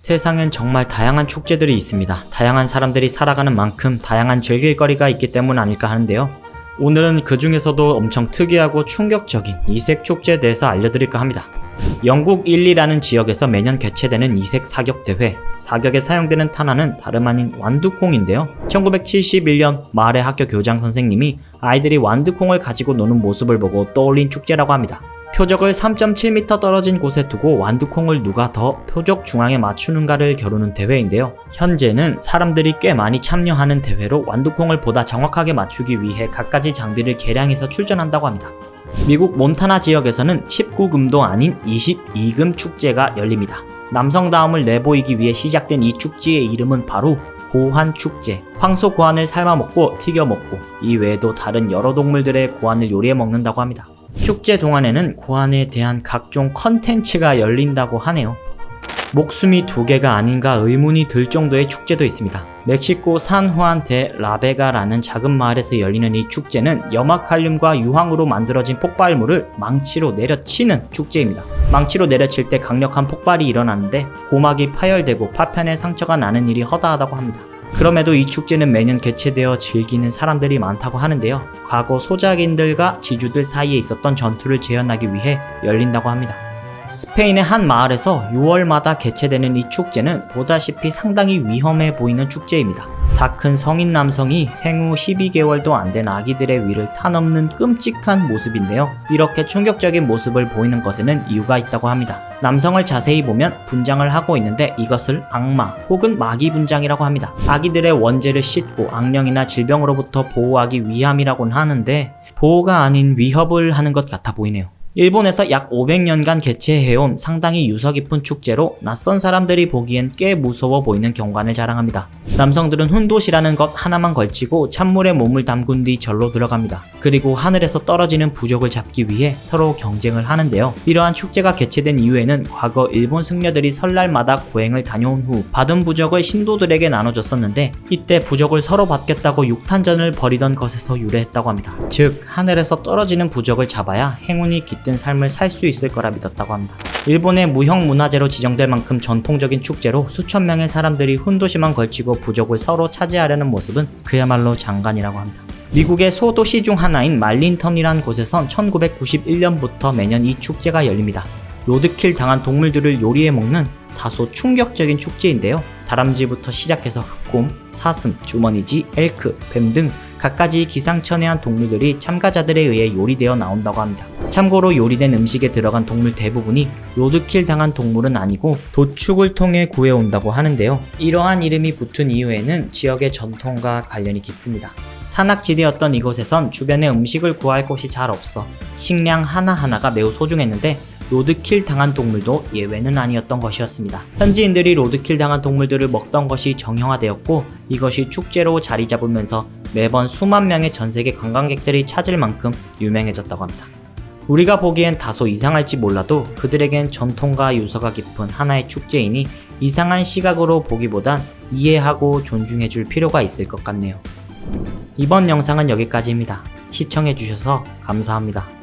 세상엔 정말 다양한 축제들이 있습니다. 다양한 사람들이 살아가는 만큼 다양한 즐길 거리가 있기 때문 아닐까 하는데요. 오늘은 그 중에서도 엄청 특이하고 충격적인 이색 축제에 대해서 알려드릴까 합니다. 영국 일리라는 지역에서 매년 개최되는 이색 사격 대회. 사격에 사용되는 탄환은 다름 아닌 완두콩인데요. 1971년 말의 학교 교장 선생님이 아이들이 완두콩을 가지고 노는 모습을 보고 떠올린 축제라고 합니다. 표적을 3.7m 떨어진 곳에 두고 완두콩을 누가 더 표적 중앙에 맞추는가를 겨루는 대회인데요. 현재는 사람들이 꽤 많이 참여하는 대회로 완두콩을 보다 정확하게 맞추기 위해 갖가지 장비를 개량해서 출전한다고 합니다. 미국 몬타나 지역에서는 19금도 아닌 22금 축제가 열립니다. 남성다움을 내보이기 위해 시작된 이 축제의 이름은 바로 고환 축제. 황소 고환을 삶아 먹고 튀겨 먹고 이 외에도 다른 여러 동물들의 고환을 요리해 먹는다고 합니다. 축제 동안에는 고환에 대한 각종 컨텐츠가 열린다고 하네요. 목숨이 두 개가 아닌가 의문이 들 정도의 축제도 있습니다. 멕시코 산후안 데 라베가라는 작은 마을에서 열리는 이 축제는 염화칼륨과 유황으로 만들어진 폭발물을 망치로 내려치는 축제입니다. 망치로 내려칠 때 강력한 폭발이 일어나는데 고막이 파열되고 파편에 상처가 나는 일이 허다하다고 합니다. 그럼에도 이 축제는 매년 개최되어 즐기는 사람들이 많다고 하는데요. 과거 소작인들과 지주들 사이에 있었던 전투를 재현하기 위해 열린다고 합니다. 스페인의 한 마을에서 6월마다 개최되는 이 축제는 보다시피 상당히 위험해 보이는 축제입니다. 다 큰 성인 남성이 생후 12개월도 안 된 아기들의 위를 타넘는 끔찍한 모습인데요. 이렇게 충격적인 모습을 보이는 것에는 이유가 있다고 합니다. 남성을 자세히 보면 분장을 하고 있는데 이것을 악마 혹은 마귀 분장이라고 합니다. 아기들의 원죄를 씻고 악령이나 질병으로부터 보호하기 위함이라고는 하는데 보호가 아닌 위협을 하는 것 같아 보이네요. 일본에서 약 500년간 개최해온 상당히 유서 깊은 축제로 낯선 사람들이 보기엔 꽤 무서워 보이는 경관을 자랑합니다. 남성들은 훈도시라는 것 하나만 걸치고 찬물에 몸을 담근 뒤 절로 들어갑니다. 그리고 하늘에서 떨어지는 부적을 잡기 위해 서로 경쟁을 하는데요. 이러한 축제가 개최된 이후에는 과거 일본 승려들이 설날마다 고행을 다녀온 후 받은 부적을 신도들에게 나눠줬었는데 이때 부적을 서로 받겠다고 육탄전을 벌이던 것에서 유래했다고 합니다. 즉 하늘에서 떨어지는 부적을 잡아야 행운이 깃든 삶을 살 수 있을 거라 믿었다고 합니다. 일본의 무형 문화재로 지정될 만큼 전통적인 축제로 수천 명의 사람들이 훈도시만 걸치고 부적을 서로 차지하려는 모습은 그야말로 장관이라고 합니다. 미국의 소도시 중 하나인 말린턴이란 곳에선 1991년부터 매년 이 축제가 열립니다. 로드킬 당한 동물들을 요리해 먹는 다소 충격적인 축제인데요. 다람쥐부터 시작해서 흑곰, 사슴, 주머니쥐, 엘크, 뱀 등 갖가지 기상천외한 동물들이 참가자들에 의해 요리되어 나온다고 합니다. 참고로 요리된 음식에 들어간 동물 대부분이 로드킬 당한 동물은 아니고 도축을 통해 구해온다고 하는데요. 이러한 이름이 붙은 이유에는 지역의 전통과 관련이 깊습니다. 산악지대였던 이곳에선 주변에 음식을 구할 곳이 잘 없어 식량 하나하나가 매우 소중했는데 로드킬 당한 동물도 예외는 아니었던 것이었습니다. 현지인들이 로드킬 당한 동물들을 먹던 것이 정형화되었고 이것이 축제로 자리 잡으면서 매번 수만 명의 전 세계 관광객들이 찾을 만큼 유명해졌다고 합니다. 우리가 보기엔 다소 이상할지 몰라도 그들에겐 전통과 유서가 깊은 하나의 축제이니 이상한 시각으로 보기보단 이해하고 존중해줄 필요가 있을 것 같네요. 이번 영상은 여기까지입니다. 시청해주셔서 감사합니다.